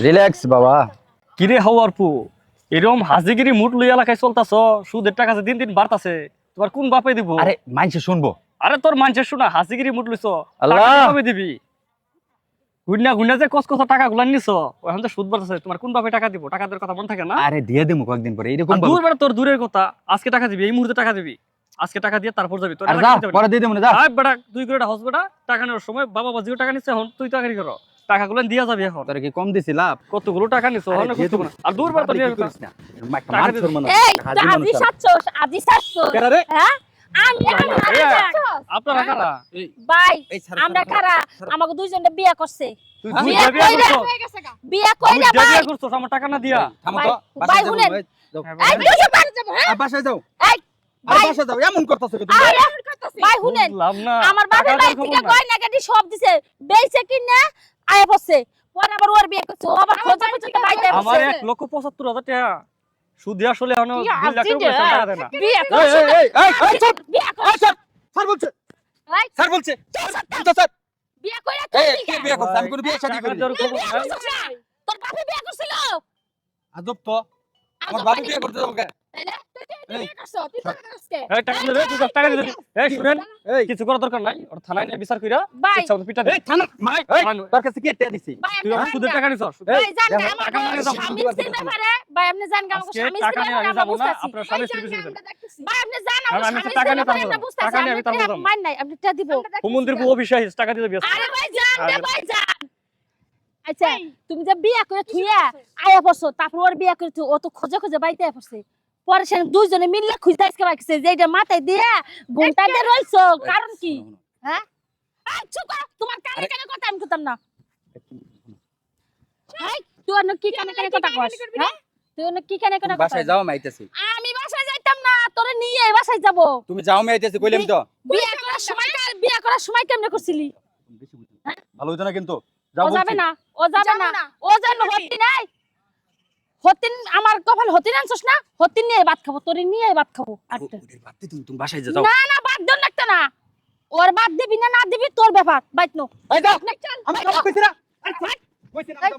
Relax বাবা। কিরে হওয়ার পু এরকম হাজিগিরি মুট লই এলাকায় চলতাছ সুদের টাকা দিন দিন বাড়তাছে তোমার কোন বাপে দিব? আরে মাইনসে শুনব। আরে তোর মানুষের শোনা হাজিগিরি মুট লইছ আল্লাহ। দিবি? গুন্না গুন্না যে কস কস টাকা গুলা নিছ এখন তো সুদ বাড়তেছে তোমার কোন বাপে টাকা দিব? টাকা দেওয়ার কথা মনে থাকে না? আরে দিয়ে দেবো কয়েকদিন পরে এরকম দূর বেড়া তোর দূরের কথা আজকে টাকা দিবি এই মুহূর্তে টাকা দিবি আজকে টাকা দিয়ে তারপর যাবি তোর পরে দিয়ে দেবো না যা। বেটা তুই করে হস বেটা টাকা নেওয়ার সময় বাবা বাজিও টাকা নিচ্ছে এখন তুই টাকা করো। টাকাগুলো দিয়া যাবি এখন। তোর কি কম দিছি লাভ? কতগুলো টাকা নিছো? আরে অনেক দূর করিস না? মার দিয়ে ধরবো না। এই আজি মানুষ আর। সাতছস আজি সাতছস কেরা রে? হ্যাঁ। আপনারা কারা? ভাই এই ছাড়, আমরা কারা? আমাকে দুইজনে বিয়ে করছে? হ্যাঁ? বিয়ে কইরা- ভাই করছ আমার টাকা না দিয়া। থামো তো, ভাই শুনেন। এই যাব হ্যাঁ? আর বাসায় যাও। এই আর ভাই যাও এমন করতেছো কি তুমি? আরে ভাই শুনেন না। আমার বাপের বাড়ি থেকে গয়না গাটি সব দিছে বেইছে কিনা আয়া বসছে পরে আবার খোঁজা পর্যন্ত বাইতে আমার বসছে লক্ষ পঁচাত্তর হাজার টাকা। সুদি আসলে এখন কি লাখ টাকা টাকা দেয় বিয়ে এই, এই, এই, এই, এই, বিয়ে এই, করছে? ছাড়, ছাড় বলছে, এই, বলছে, ছাড়, ছাড়। বিয়ে কইরা তুই কে বিয়ে করছে? আমি কোনো বিয়ে শাদী। দেওয়ার তুই খবর বিয়ে নাই। করছিস না? তোর বাপে বিয়ে করছিল? আজব তো, আমার আজব বাবু বিয়ে করতে যাব কিছু করার দরকার নাই। ওর থানায় নিয়ে বিচার কইরা ইচ্ছা মতো পিটা দে। থানা, মাই, তোর কাছে কি টেয়া দিছি? তুই আমার সুদের টাকা ভাই জান আমার টাকা নিয়ে যাব। স্বামী স্ত্রীর ব্যাপারে ভাই আপনি জান গা, আমার স্বামী টাকা স্ত্রীর নিয়ে আমি ব্যাপারে যাব আমরা বুঝতাছি। আপনার স্বামী স্ত্রী কিছু ভাই আপনি জান আমার স্বামী টাকা স্ত্রীর নিয়ে ব্যাপারে যাব আমরা বুঝতাছি। টাকা নিয়ে আমি আপনি তারপর মান নাই আপনি টাকা দিব। হুমন্দির বউ অবিশ্বাস টাকা দিয়ে বিয়ে আরে ভাই জান দে ভাই। জান। আচ্ছা তুমি যে বিয়া করে থুইয়া আয়া পড়ছো তারপর ওর বিয়া করে থু ও তো খোঁজে খোঁজে বাইতে আয়া পড়ছে পরে সে দুইজনে মিললে খুঁজতে আজকে বাইছে যে এটা মাথায় দিয়া ঘুমটা দিয়ে রইছো। কারণ কি? হ্যাঁ? চুপ কর, তোমার কানে কানে কথা আমি করতাম না। এই তুই অন্য কি কানে কানে কথা কস? হ্যাঁ? তুই অন্য কি কানে কানে বাসায় যাও, আমি আইতাছি। আমি বাসায় যাইতাম না তোরে নিয়ে বাসায় যাব। তুমি যাও আমি আইতাছি কইলাম তো। বিয়ে করার সময় বিয়ে করার সময় কেমনে করছিলি? ভালো হইতো না কিন্তু। যাও ও যাবে না ও যাবে না। ও জানো হতি নাই। হতিন আমার কপাল হতিন আনছস না? হতিন নিয়ে ভাত খাব তোর নিয়ে ভাত খাব আটটা। ওদের বাদ তুমি- তুমি বাসায় যাও না না বাদ দেন লাগতো না। ওর বাদ দিবি না না দিবি তোর ব্যাপার। বাইত নো। এই যাও চল। আমি বাইত যাব কইছি না আরে,